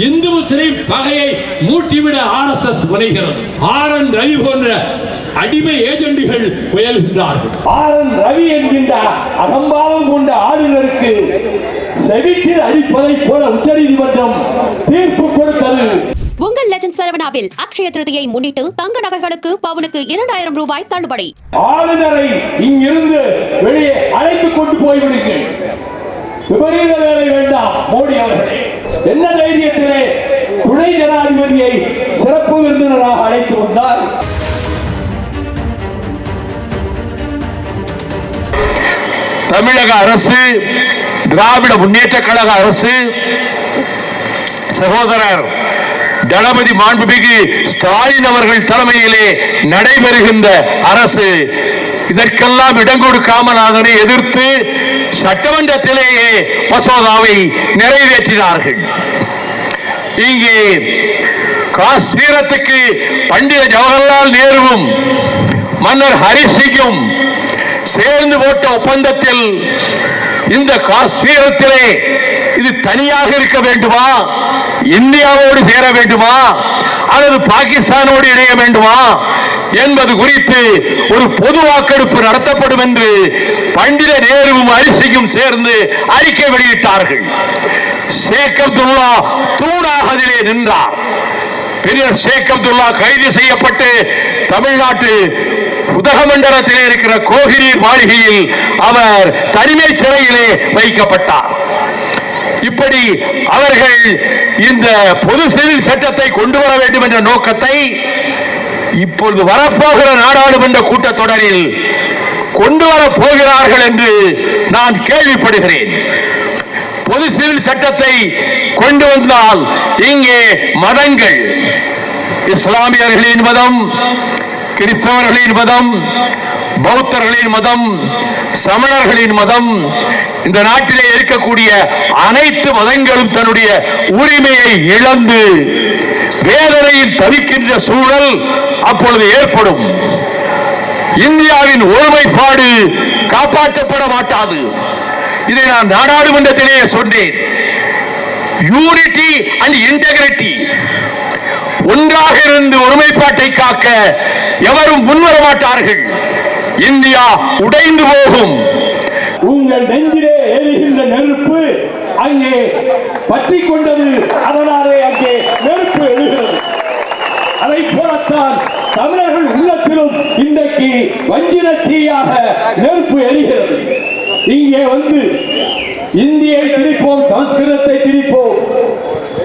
இந்து முஸ்லிம் பகையை மூட்டிவிட R S S முனைகிறது. ஆர் என் ரவி போன்ற அடிமை ஏஜெண்டுகள் முயல்கின்றார்கள் ஆர் என் ரவி என்கின்ற அகம்பாவம் கொண்ட ஆளுநருக்கு செவித்தில் அளிப்பதைப் போல உச்சநீதிமன்றம் தீர்ப்பு கொடுத்தது. உங்கள் லெஜண்ட் சரவணாவில் அக்ஷய திருதியை முன்னிட்டு தங்க நகைகளுக்கு பவுனுக்கு இரண்டாயிரம் ரூபாய் தள்ளுபடி. ஆளுநரை இங்கிருந்து வெளியே அழைத்து கொண்டு போய்விடுங்கள். விபரீத வேலை வேண்டாம் மோடி அவர்களே. என்ன தைரியத்திலே தமிழக அரசு திராவிட முன்னேற்ற கழக அரசு சகோதரர் தளபதி மாண்புமிகு ஸ்டாலின் அவர்கள் தலைமையிலே நடைபெறுகின்ற அரசு. இதற்கெல்லாம் இடம் கொடுக்காமல் அதனை எதிர்த்து சட்டமன்றத்திலேயே மசோதாவை நிறைவேற்றினார்கள். இங்கே காஷ்மீரத்துக்கு பண்டித ஜவஹர்லால் நேருவும் மன்னர் ஹரிசிங்கும் சேர்ந்து போட்ட ஒப்பந்தத்தில் இந்த காஷ்மீரத்திலே இது தனியாக இருக்க வேண்டுமா? இந்தியாவோடு சேர வேண்டுமா? அல்லது பாகிஸ்தானோடு இணைய வேண்டுமா? என்பது குறித்து ஒரு பொது வாக்கெடுப்பு நடத்தப்படும் என்று பண்டித நேருவும் அரிசியும் சேர்ந்து அறிக்கை வெளியிட்டார்கள். சேக்கப்துல்லா தூணாக அதிலே நின்றார். பெரியார் ஷேக் அப்துல்லா கைது செய்யப்பட்டு தமிழ்நாட்டு உதகமண்டலத்தில் இருக்கிற கோகினீர் மாளிகையில் அவர் தனிமை சிறையிலே வைக்கப்பட்டார். இப்படி அவர்கள் இந்த பொது சிவில் சட்டத்தை கொண்டு வர வேண்டும் என்ற நோக்கத்தை இப்பொழுது வரப்போகிற நாடாளுமன்ற கூட்டத்தொடரில் கொண்டு வர போகிறார்கள் என்று நான் கேள்விப்படுகிறேன். பொது சிவில் சட்டத்தை கொண்டு வந்தால் இங்கே மதங்கள் இஸ்லாமியர்களின் மதம் கிறிஸ்தவர்களின் மதம் பௌத்தர்களின் மதம் சமணர்களின் மதம் இந்த நாட்டிலே இருக்கக்கூடிய அனைத்து மதங்களும் தன்னுடைய உரிமையை இழந்து வேதனையில் தவிக்கின்ற சூழல் அப்பொழுது ஏற்படும். இந்தியாவின் ஒருமைப்பாடு காப்பாற்றப்பட மாட்டாது. இதை நான் நாடாளுமன்றத்திலேயே சொன்னேன். யூனிட்டி அண்ட் இன்டெகிரிட்டி ஒன்றாக இருந்து ஒருமைப்பாட்டை காக்க எவரும் முன்வர மாட்டார்கள். இந்தியா உடைந்து போகும். உங்கள் நெஞ்சிலே எரிகின்ற நெருப்பு அங்கே பற்றி கொண்டது. அதனாலே அங்கே நெருப்பு எழுகிறது. அதை போலத்தான் தமிழர்கள் உள்ளத்திலும் இன்றைக்கு வஞ்சிர தீயாக நெருப்பு எரிகிறது இங்கே வந்து இந்தியை திரிப்போம் சமஸ்கிருதத்தை திரிப்போம்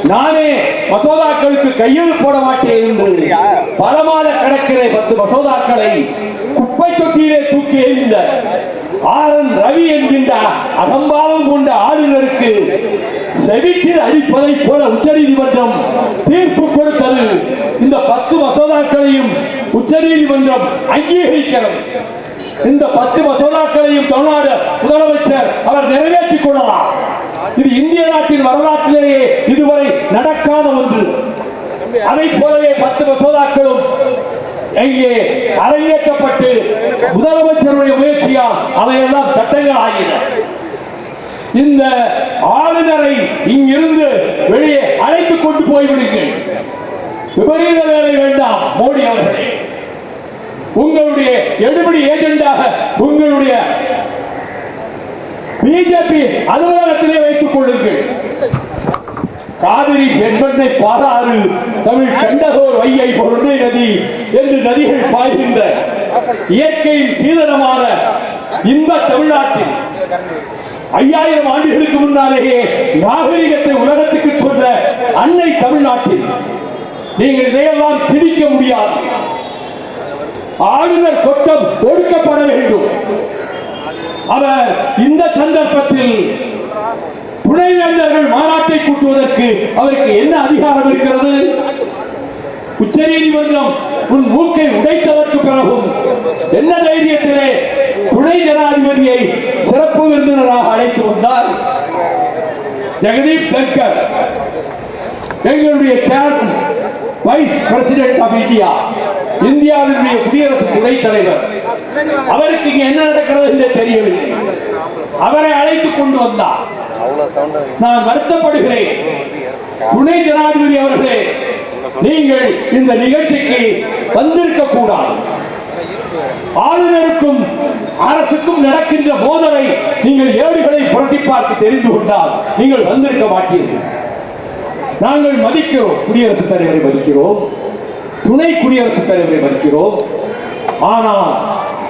நானே மசோதாக்களுக்கு கையில் போட மாட்டேன் என்று பல மாத பத்து மசோதாக்களை குப்பை தொட்டியிலே தூக்கி எறிந்த ஆர் என் ரவி என்கின்ற அகம்பாவம் கொண்ட ஆளுநருக்கு செவிட்டில் அடிப்பதை போல உச்சநீதிமன்றம் தீர்ப்பு கொடுத்தது. இந்த பத்து மசோதாக்களையும் உச்சநீதிமன்றம் அங்கீகரிக்கிறது இந்த பத்து மசோதாக்களையும் தமிழ்நாடு முதலமைச்சர் அவர் நிறைவேற்றிக் கொள்ளலாம். இது இந்திய நாட்டின் வரலாற்றிலேயே இதுவரை நடக்காத ஒன்று. அதை போலவே பத்து மசோதாக்களும் இங்கே அரங்கேற்றப்பட்டு முதலமைச்சருடைய முயற்சியால் அவையெல்லாம் சட்டங்கள் ஆகின இந்த ஆளுநரை இங்கிருந்து வெளியே அழைத்து கொண்டு போய்விடுங்கள். விபரீத வேலை வேண்டாம் மோடி அவர்களே. உங்களுடைய எடுபடி ஏஜெண்டாக உங்களுடைய பிஜேபி அலுவலகத்திலே வைத்துக் கொள்ளுங்கள். காவிரி பெண்மண்ணை பாராறு தமிழ் கண்டகோர் வையை பொருணை நதி என்று நதிகள் பாய்கின்ற இயற்கையின் சீதனமான இன்ப தமிழ்நாட்டில் ஐயாயிரம் ஆண்டுகளுக்கு முன்னாலேயே நாகரிகத்தை உலகத்துக்கு சொன்ன அன்னை தமிழ்நாட்டில் நீங்கள் இதையெல்லாம் திணிக்க முடியாது. ஆளுநர் கொட்டம் ஒடுக்கப்பட வேண்டும் அவர் இந்த சந்தர்ப்பத்தில் துணைவேந்தர்கள் மாநாட்டை கூட்டுவதற்கு அவருக்கு என்ன அதிகாரம் இருக்கிறது? உச்சநீதிமன்றம் உன் மூக்கை உடைத்ததற்கு பிறகும் என்ன தைரியத்திலே துணை ஜனாதிபதியை சிறப்பு விருந்தினராக அழைத்து வந்தார்? ஜெகதீப் தங்கர் எங்களுடைய chairman vice president of India இந்தியாவினுடைய குடியரசு துணைத் தலைவர். அவருக்கு இங்க என்ன நடக்கிறது என்று தெரியவில்லை. அவரை அழைத்துக் கொண்டு வந்தார். நான் வருத்தப்படுகிறேன். துணை ஜனாதிபதி அவர்களே நீங்கள் இந்த நிகழ்ச்சிக்கு வந்திருக்க கூடாது ஆளுநருக்கும் அரசுக்கும் நடக்கின்ற மோதலை நீங்கள் ஏடுகளை புரட்டி பார்த்து தெரிந்து கொண்டால் நீங்கள் வந்திருக்க மாட்டீர்கள். நாங்கள் மதிக்கிறோம் குடியரசுத் தலைவரை மதிக்கிறோம். துணை குடியரசுத் தலைவரை மதிக்கிறோம். ஆனால்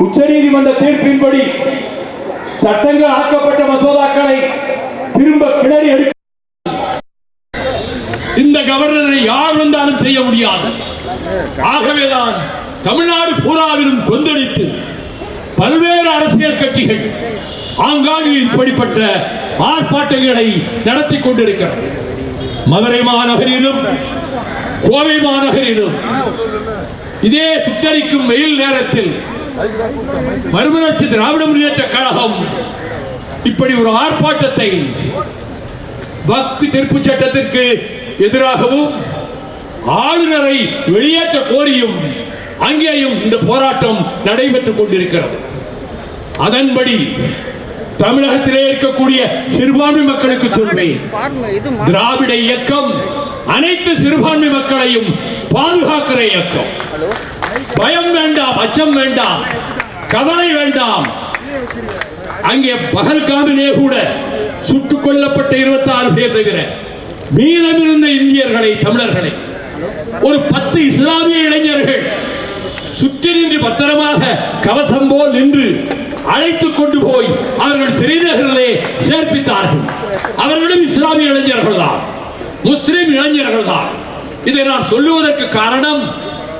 உச்சநீதிமன்ற தீர்ப்பின்படி சட்டங்கள் ஆக்கப்பட்ட மசோதாக்களை திரும்ப கிளறி எடுக்க இந்த கவர்னரை யார் வந்தாலும் செய்ய முடியாது. ஆகவேதான் தமிழ்நாடு பூராவிலும் கொந்தளித்து பல்வேறு அரசியல் கட்சிகள் ஆங்காங்கே இப்படிப்பட்ட ஆர்ப்பாட்டங்களை நடத்தி கொண்டிருக்கிறது. மதுரை மாநகரிலும் கோவை மாநகரிலும் இதே சுட்டரிக்கும் வெயில் நேரத்தில் மறுமலர்ச்சி திராவிட முன்னேற்ற கழகம் இப்படி ஒரு ஆர்ப்பாட்டத்தை வக்கு திருப்பு சட்டத்திற்கு எதிராகவும் ஆளுநரை வெளியேற்ற கோரியும் அங்கேயும் இந்த போராட்டம் நடைபெற்றுக் கொண்டிருக்கிறது. அதன்படி தமிழகத்திலே இருக்கக்கூடிய சிறுபான்மை மக்களுக்கு சொல்வேன் திராவிட இயக்கம் அனைத்து சிறுபான்மை மக்களையும் பாதுகாக்கிற இயக்கம். பயம் வேண்டாம் அச்சம் வேண்டாம் கவலை வேண்டாம். அங்கே பகல்காமிலே கூட சுட்டுக் கொல்லப்பட்ட இருபத்தி ஆறு பேர் தவிர மீதமிருந்த இந்தியர்களை தமிழர்களை ஒரு பத்து இஸ்லாமிய இளைஞர்கள் சுற்றி நின்று பத்திரமாக கவசம் போல் நின்று அழைத்துக் கொண்டு போய் அவர்கள் சிறிநகரிலே சேர்ப்பித்தார்கள். அவர்களும் இஸ்லாமிய இளைஞர்கள் தான் முஸ்லிம் இளைஞர்கள் தான் இதை நான் சொல்லுவதற்கு காரணம்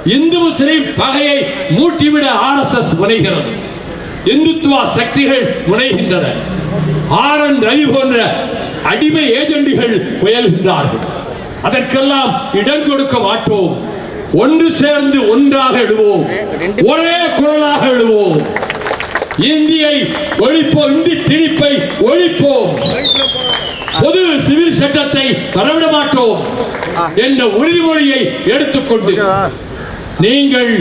இந்து முஸ்லிம் பகையை மூட்டிவிட ஆர்எஸ்எஸ் முனைகிறது. இந்துத்துவ சக்திகள் முனைகின்றன. ஆர் என் ரவி போன்ற அடிமை ஏஜெண்டுகள் முயல்கின்றார்கள். அதற்கெல்லாம் இடம் கொடுக்க மாட்டோம். ஒன்று சேர்ந்து ஒன்றாக எழுவோம். ஒரே குரலாக எழுவோம். இந்தியை ஒழிப்போம் இந்தி திணிப்பை ஒழிப்போம். பொது சிவில் சட்டத்தை வரவிட மாட்டோம் என்ற உறுதிமொழியை எடுத்துக்கொண்டு நீங்கள்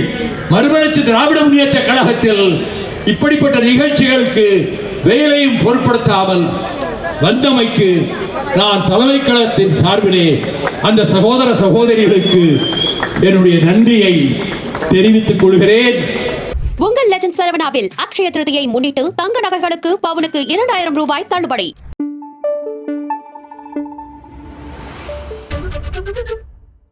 மறுமலர்ச்சி திராவிட முன்னேற்ற கழகத்தில் இப்படிப்பட்ட நிகழ்ச்சிகளுக்கு வேலையும் பொருட்படுத்தாமல் வந்தமைக்கு நான் தலைமை கழகத்தின் சார்பிலே அந்த சகோதர சகோதரிகளுக்கு என்னுடைய நன்றியை தெரிவித்துக் கொள்கிறேன். உங்கள் லெஜண்ட் சரவணாவில் அக்ஷய திருதியை முன்னிட்டு தங்க நகைகளுக்கு பவுனுக்கு இரண்டாயிரம் ரூபாய் தள்ளுபடி.